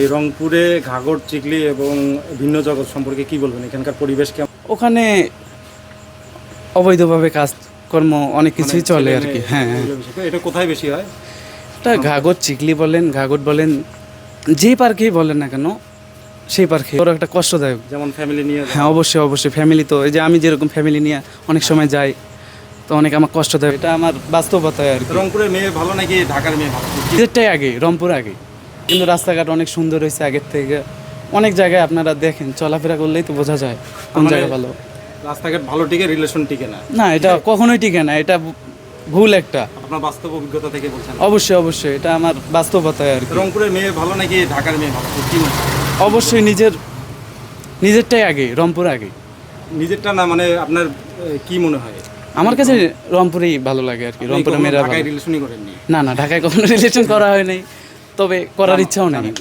এই রংপুরে ঘাগর চিকলি এবং ভিন্ন জগৎ সম্পর্কে কি বলবেন? এখানকার পরিবেশ কেমন? ওখানে অবৈধভাবে কাজকর্ম অনেক কিছুই মানে চলে আর কি হ্যাঁ। এটা কোথায় বেশি হয়? এটা ঘাগর চিকলি বলেন ঘাগর বলেন যে পার্কেই বলেন না কেন সেই পার্কে। ওর একটা কষ্টদায়ক। যেমন ফ্যামিলি নিয়ে হ্যাঁ অবশ্যই অবশ্যই ফ্যামিলি তো এই যে আমি যেরকম ফ্যামিলি নিয়ে অনেক সময় যাই তো অনেক আমার কষ্টদায়ক। এটা আমার বাস্তবতায় আর কি। রংপুরের মেয়ে ভালো নাকি ঢাকার মেয়ে ভালো? আগে রংপুর আগে। কিন্তু রাস্তাঘাট অনেক সুন্দর হয়েছে আগের থেকে। অনেক জায়গায় আপনারা দেখেন চলাফেরা করলেই তো বোঝা যায় কোন মানে- জায়গা ভালো। রাস্তাঘাট ভালো টিকে রিলেশন টিকে না? না এটা কখনোই টিকে না এটা ভুল একটা। আপনার বাস্তব অভিজ্ঞতা থেকে বলছেন। অবশ্যই অবশ্যই এটা আমার বাস্তবতায় আর কি। রংপুরের মেয়ে ভালো নাকি ঢাকার মেয়ে ভালো? কি? অবশ্যই নিজের নিজেরটাই আগে রংপুর আগে। নিজেরটা না মানে আপনার কি মনে হয়? আমার কাছে রংপুরেই ভালো লাগে আর কি রংপুরের মেয়েরা। ঢাকায় রিলেশনই করেননি? না না ঢাকায় কখনো রিলেশন করা হয় নাই। তবে করার ইচ্ছাও নেই।